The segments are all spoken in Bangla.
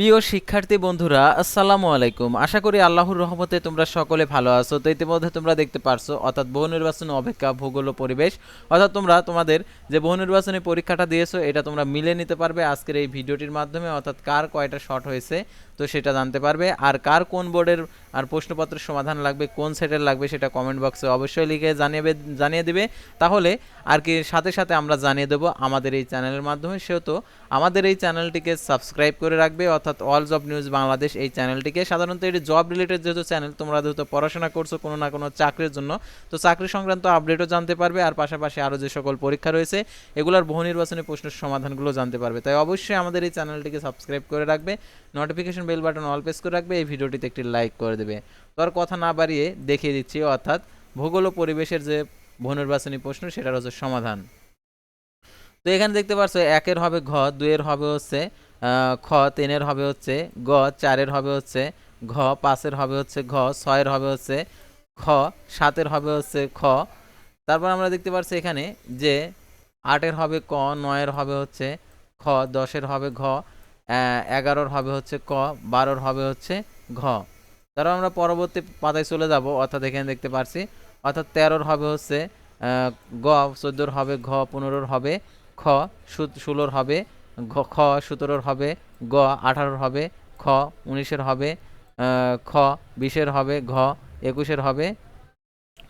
প্রিয় শিক্ষার্থী বন্ধুরা, আসসালামু আলাইকুম। আশা করি আল্লাহর রহমতে তোমরা সকলে ভালো আছো। তো ইতিমধ্যে তোমরা দেখতে পারছ, অর্থাৎ বহু নির্বাচনী অপেক্ষা ভূগোল ও পরিবেশ। অর্থাৎ তোমরা তোমাদের যে বহু নির্বাচনী পরীক্ষাটা দিয়েছ, এটা তোমরা মিলে নিতে পারবে আজকের এই ভিডিওটির মাধ্যমে, অর্থাৎ কার কয়টা শর্ট হয়েছে, তো সেটা জানতে পারবে। আর কার কোন বোর্ডের আর প্রশ্নপত্রের সমাধান লাগবে, কোন সেটের লাগবে সেটা কমেন্ট বক্সে অবশ্যই লিখে জানিয়ে জানিয়ে দেবে। তাহলে আর কি সাথে সাথে আমরা জানিয়ে দেবো আমাদের এই চ্যানেলের মাধ্যমে। সেহেতু আমাদের এই চ্যানেলটিকে সাবস্ক্রাইব করে রাখবে, অর্থাৎ অল জব নিউজ বাংলাদেশ এই চ্যানেলটিকে সাধারণত এটি জব রিলেটেড যেহেতু চ্যানেল তোমরা যেহেতু পড়াশোনা করছ কোনো না কোনো চাকরির জন্য, তো চাকরি সংক্রান্ত আপডেটও জানতে পারবে। আর পাশাপাশি আরও যে সকল পরীক্ষা রয়েছে, এগুলোর বহু নির্বাচনী প্রশ্নের সমাধানগুলো জানতে পারবে। তাই অবশ্যই আমাদের এই চ্যানেলটিকে সাবস্ক্রাইব করে রাখবে notification bell button all press করে রাখবে, এই ভিডিওটিতে একটি লাইক করে দেবে। তো আর কথা না বাড়িয়ে দেখিয়ে দিচ্ছি, অর্থাৎ ভূগোল ও পরিবেশের যে বহু নির্বাচনী প্রশ্ন, সেটার হচ্ছে সমাধান। তো এখানে দেখতে পাচ্ছ একের হবে ঘ, দুইয়ের হবে হচ্ছে খ, তিনের হবে হচ্ছে গ, চারের হবে হচ্ছে ঘ, পাঁচের হবে হচ্ছে ঘ, ছয়ের হবে হচ্ছে খ, সাতের হবে হচ্ছে খ। তারপর আমরা দেখতে পাচ্ছি এখানে যে আটের হবে ক, নয়ের হবে হচ্ছে খ, দশের হবে ঘ এগারোর হবে হচ্ছে ক, বারোর হবে হচ্ছে ঘ। তারপর আমরা পরবর্তী পাতায় চলে যাব, অর্থাৎ এখানে দেখতে পারছি, অর্থাৎ তেরোর হবে হচ্ছে গ, চোদ্দোর হবে ঘ, পনেরোর হবে খ ষোলোর হবে ঘ, খ, সতেরোর হবে গ, আঠারোর হবে খ, উনিশের হবে খ, বিশের হবে ঘ, একুশের হবে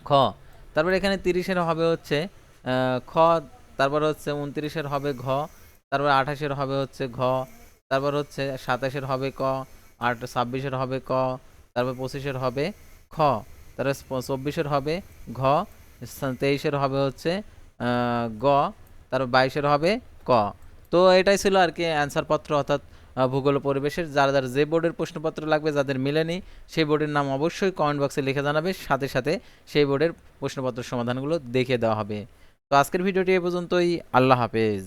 খ। তারপর এখানে তিরিশের হবে হচ্ছে খ, তারপর হচ্ছে উনত্রিশের হবে ঘ, তারপর আঠাশের হবে হচ্ছে ঘ, তারপর হচ্ছে সাতাশের হবে ক আট ছাব্বিশের হবে ক তারপর পঁচিশের হবে খ। তারপর চব্বিশের হবে ঘ। তেইশের হবে হচ্ছে গ। তারপর বাইশের হবে ক। তো এটাই ছিল আর কি অ্যান্সার পত্র অর্থাৎ ভূগোল পরিবেশের। যারা যার যে বোর্ডের প্রশ্নপত্র লাগবে, যাদের মিলেনি সেই বোর্ডের নাম অবশ্যই কমেন্ট বক্সে লিখে জানাবে। সাথে সাথে সেই বোর্ডের প্রশ্নপত্র সমাধানগুলো দেখে দেওয়া হবে। তো আজকের ভিডিওটি এ পর্যন্তই। আল্লাহ হাফেজ।